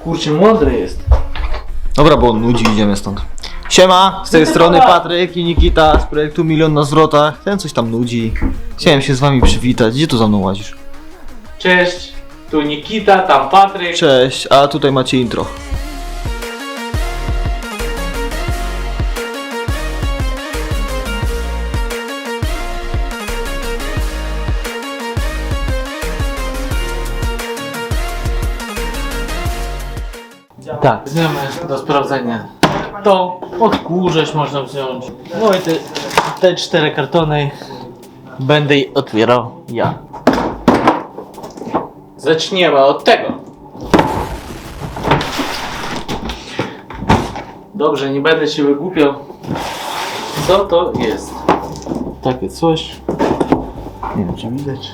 Kurczę, mądry jest. Dobra, bo on nudzi, idziemy stąd. Siema, z tej strony Patryk i Nikita z projektu Milion na zwrotach. Ten coś tam nudzi. Chciałem się z wami przywitać. Gdzie tu za mną łazisz? Cześć, tu Nikita, tam Patryk. Cześć, a tutaj macie intro. Tak, weźmiemy do sprawdzenia. To odkurzacz można wziąć. No i te, te cztery kartony będę otwierał ja. Zaczniemy od tego. Dobrze, nie będę się wygłupiał. Co to jest? Takie coś. Nie wiem, czy widać.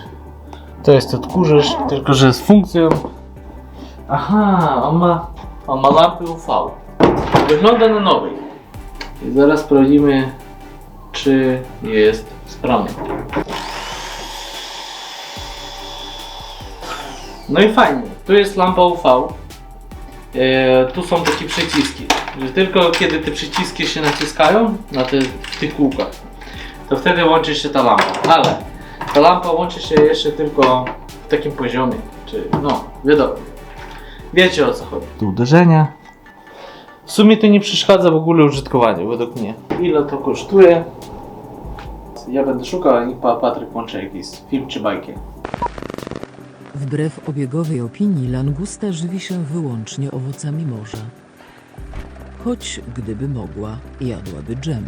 To jest odkurzacz, tylko że z funkcją. Aha, on ma, ma lampy UV. Wygląda na nowej. I zaraz sprawdzimy, czy jest sprawny. No i fajnie. Tu jest lampa UV. E, tu są takie przyciski. Że tylko kiedy te przyciski się naciskają na te, tych kółkach, to wtedy łączy się ta lampa. Ale ta lampa łączy się jeszcze tylko w takim poziomie. Czy no, wiadomo. Wiecie o co chodzi. Tu uderzenia. W sumie to nie przeszkadza w ogóle użytkowaniu, według mnie. Ile to kosztuje? Ja będę szukał, a niech pa- Patryk włączy jakiś film czy bajkę. Wbrew obiegowej opinii langusta żywi się wyłącznie owocami morza. Choć gdyby mogła, jadłaby dżem.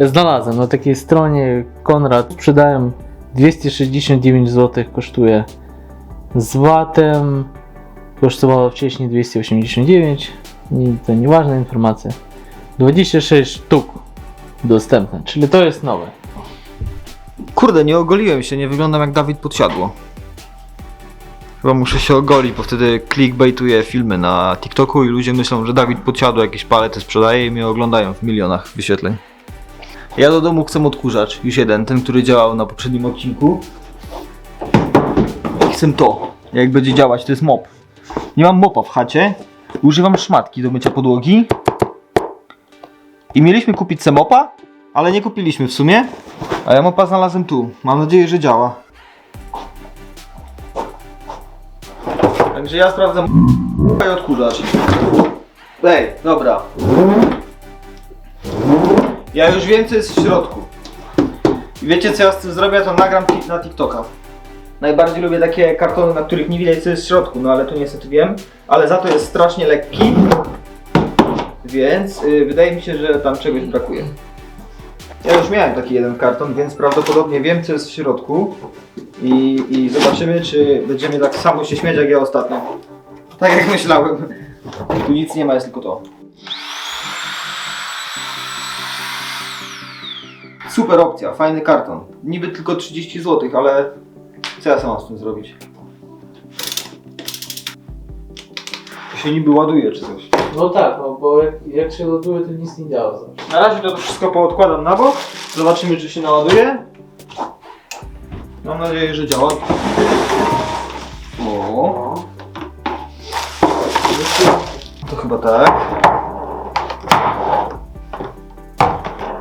Znalazłem na takiej stronie Konrad. Sprzedałem 269 zł, kosztuje z VAT-em. Kosztowało wcześniej 289. I to nieważna informacja. 26 sztuk dostępne, czyli to jest nowe. Kurde, nie ogoliłem się, nie wyglądam jak Dawid Podsiadło. Chyba muszę się ogolić, bo wtedy clickbaituję filmy na TikToku i ludzie myślą, że Dawid Podsiadło jakieś palety sprzedaje i mnie oglądają w milionach wyświetleń. Ja do domu chcę odkurzacz, już jeden, ten, który działał na poprzednim odcinku. I chcę to, jak będzie działać, to jest mop. Nie mam mopa w chacie, używam szmatki do mycia podłogi. I mieliśmy kupić se mopa, ale nie kupiliśmy w sumie. A ja mopa znalazłem tu. Mam nadzieję, że działa. Także ja sprawdzam i odkurzacz. Ej, dobra. Ja już co jest w środku. I wiecie co ja z tym zrobię? To nagram na TikToka. Najbardziej lubię takie kartony, na których nie widać co jest w środku, no ale tu niestety wiem. Ale za to jest strasznie lekki. Więc y, wydaje mi się, że tam czegoś brakuje. Ja już miałem taki jeden karton, więc prawdopodobnie wiem co jest w środku i, i zobaczymy czy będziemy tak samo się śmiać jak ja ostatnio. Tak jak myślałem. Tu nic nie ma, jest tylko to. Super opcja, fajny karton. Niby tylko 30 zł, ale co ja sam mam z tym zrobić? To się niby ładuje czy coś. No tak, no bo jak, jak się loduje, to nic nie działa zawsze. Na razie to wszystko poodkładam na bok. Zobaczymy, czy się naładuje. Mam nadzieję, że działa. O. To chyba tak.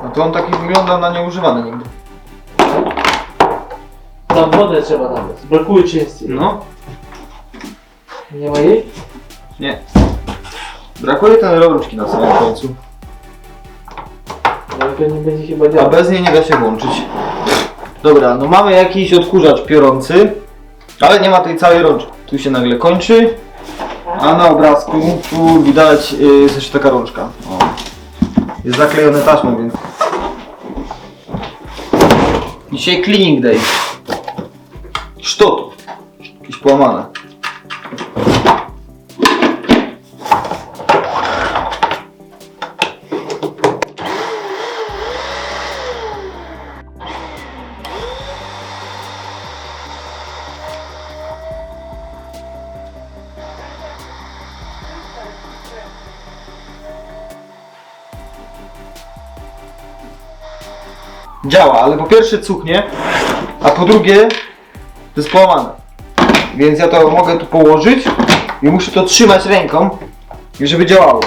No to on taki wygląda na nieużywany nigdy. Tam wodę trzeba nawet. Brakuje częściej. No, Nie ma jej? nie. Brakuje ten rączki na samym końcu. Ale to nie będzie chyba A działać. bez niej nie da się włączyć. Dobra, no mamy jakiś odkurzacz piorący, ale nie ma tej całej rączki. Tu się nagle kończy, a na obrazku tu widać yy, jest jeszcze taka rączka. O. Jest zaklejone taśmą, więc... Dzisiaj cleaning day. Sztot. Jakieś połamane. Działa, ale po pierwsze cuchnie, a po drugie To jest połamane. Więc ja to mogę tu położyć i muszę to trzymać ręką, żeby działało.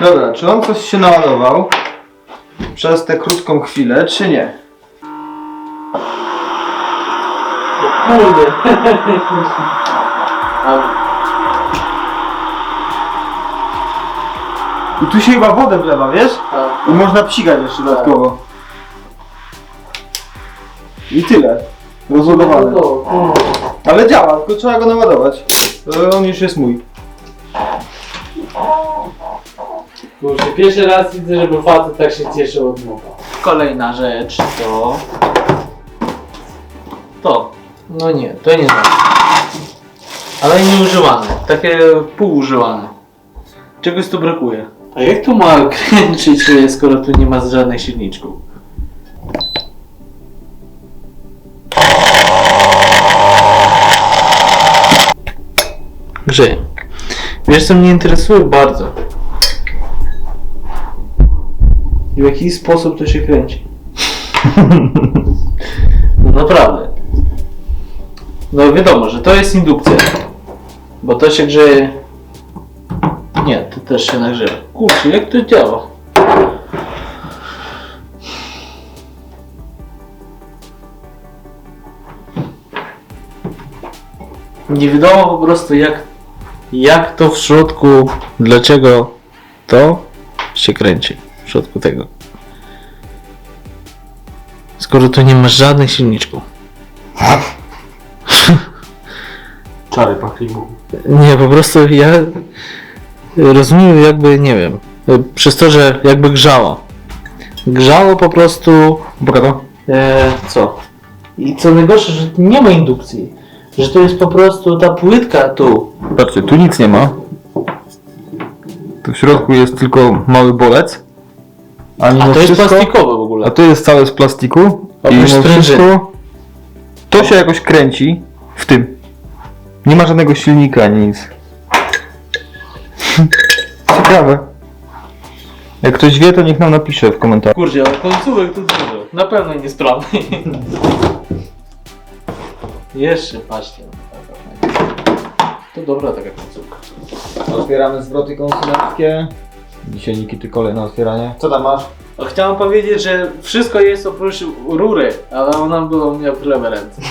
Dobra, czy on coś się naładował przez tę krótką chwilę, czy nie? Kurde. I tu się chyba wodę wlewa, wiesz? I można psikać jeszcze dodatkowo. I tyle. Rozładowane. Ale działa, tylko trzeba go naładować. To on już jest mój. Kurczę, pierwszy raz widzę, żeby facet tak się cieszył od mowa. Kolejna rzecz to... To. No nie, to nie to. Ale nieużywane. Takie półużywane. Czegoś tu brakuje. A jak tu ma kręcić, skoro tu nie ma żadnych silniczków? Grzeje. Wiesz co mnie interesuje bardzo? W jaki sposób to się kręci? No naprawdę. No wiadomo, że to jest indukcja. Bo to się grzeje. Nie, to też się nagrzewa. Kurczę, jak to działa? Nie wiadomo po prostu jak, jak to w środku, dlaczego to się kręci w środku tego. Skoro tu nie ma żadnych silniczków. Nie, po prostu ja rozumiem jakby, nie wiem, przez to, że jakby grzało. Grzało po prostu, Pokaż e, co? I co najgorsze, że nie ma indukcji. Że to jest po prostu ta płytka tu. Patrzcie, tu nic nie ma. Tu w środku jest tylko mały bolec. A, A to jest wszystko, plastikowe w ogóle. A to jest całe z plastiku. I Oprócz mimo wszystko to się jakoś kręci w tym. Nie ma żadnego silnika ani nic. Ciekawe. Jak ktoś wie, to niech nam napisze w komentarzu. Kurczę, ale końcówek tu dużo. Na pewno niesprawny. Jeszcze, patrzcie. To dobra taka końcówka. Otwieramy zwroty konsumenckie. Dzisiaj Nikity kolej na otwieranie. Co tam masz? Chciałem powiedzieć, że wszystko jest oprócz rury, ale ona była u mnie w lewe ręce.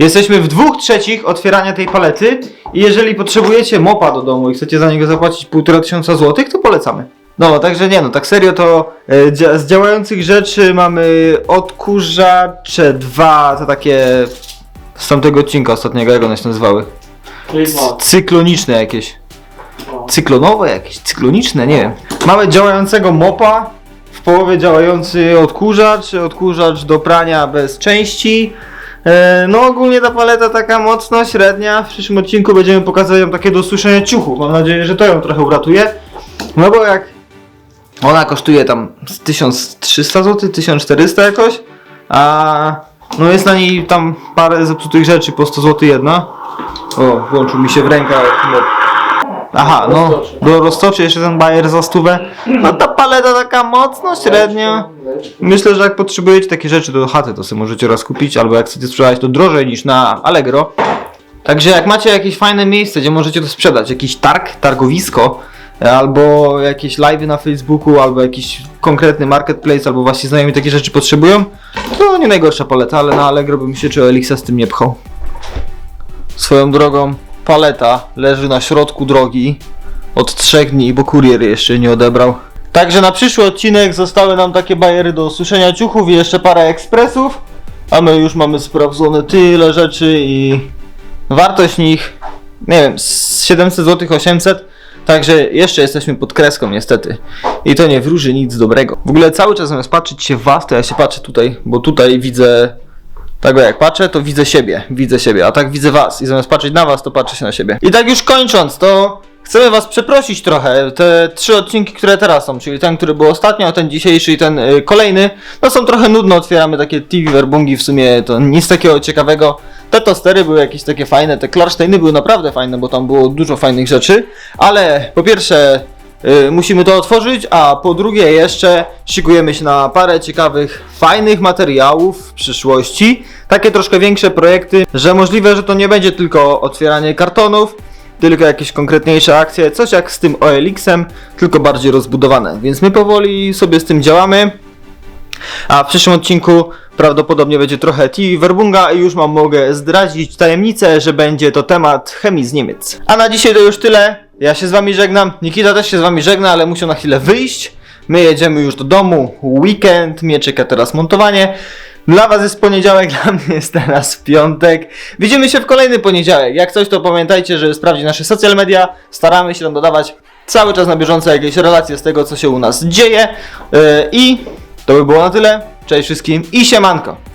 Jesteśmy w dwóch trzecich otwierania tej palety i jeżeli potrzebujecie mopa do domu i chcecie za niego zapłacić półtora tysiąca złotych, to polecamy. No, także nie no, tak serio to dzia- z działających rzeczy mamy odkurzacze dwa, to takie z tamtego odcinka ostatniego, jak one się nazywały? C- cykloniczne jakieś. Cyklonowe jakieś, cykloniczne, nie wiem. Mamy działającego mopa, w połowie działający odkurzacz, odkurzacz do prania bez części. E, No ogólnie ta paleta taka mocno średnia. W przyszłym odcinku będziemy pokazywać ją takie do suszenia ciuchów. Mam nadzieję, że to ją trochę uratuje. No bo jak ona kosztuje tam z 1300 zł, 1400 jakoś, a no jest na niej tam parę zepsutych rzeczy po 100 zł jedna. O, włączył mi się w. No. Aha, no, Roztoczy. do roztoczy jeszcze ten bajer za stówę. No ta paleta taka mocno średnia. Myślę, że jak potrzebujecie takie rzeczy do chaty, to sobie możecie raz kupić, albo jak chcecie sprzedać to drożej niż na Allegro. Także jak macie jakieś fajne miejsce, gdzie możecie to sprzedać, jakiś targ, targowisko, albo jakieś live'y na Facebooku, albo jakiś konkretny marketplace, albo właśnie znajomi takie rzeczy potrzebują, to nie najgorsza paleta, ale na Allegro bym się czy Elixa z tym nie pchał. Swoją drogą, paleta leży na środku drogi od trzech dni, bo kurier jeszcze nie odebrał. Także na przyszły odcinek zostały nam takie bajery do suszenia ciuchów i jeszcze parę ekspresów. A my już mamy sprawdzone tyle rzeczy i wartość nich, nie wiem, z 700 zł 800. Także jeszcze jesteśmy pod kreską niestety. I to nie wróży nic dobrego. W ogóle cały czas zamiast patrzeć się w was, to ja się patrzę tutaj, bo tutaj widzę Tak bo jak patrzę, to widzę siebie, widzę siebie, a tak widzę was i zamiast patrzeć na was, to patrzę się na siebie. I tak już kończąc, to chcemy was przeprosić trochę. Te trzy odcinki, które teraz są, czyli ten, który był ostatnio, ten dzisiejszy i ten y, kolejny, no są trochę nudne, otwieramy takie TV werbungi, w sumie to nic takiego ciekawego. Te tostery były jakieś takie fajne, te Klarsteiny były naprawdę fajne, bo tam było dużo fajnych rzeczy, ale po pierwsze y, musimy to otworzyć, a po drugie jeszcze szykujemy się na parę ciekawych, fajnych materiałów w przyszłości. Takie troszkę większe projekty, że możliwe, że to nie będzie tylko otwieranie kartonów, tylko jakieś konkretniejsze akcje, coś jak z tym OLX-em, tylko bardziej rozbudowane. Więc my powoli sobie z tym działamy. A w przyszłym odcinku prawdopodobnie będzie trochę TV Werbunga i już mam mogę zdradzić tajemnicę, że będzie to temat chemii z Niemiec. A na dzisiaj to już tyle. Ja się z wami żegnam. Nikita też się z wami żegna, ale muszę na chwilę wyjść. My jedziemy już do domu. Weekend, mnie teraz montowanie. Dla was jest poniedziałek, dla mnie jest teraz piątek. Widzimy się w kolejny poniedziałek. Jak coś, to pamiętajcie, że sprawdzić nasze social media. Staramy się tam dodawać cały czas na bieżąco jakieś relacje z tego, co się u nas dzieje. Yy, I to by było na tyle. Cześć wszystkim i siemanko.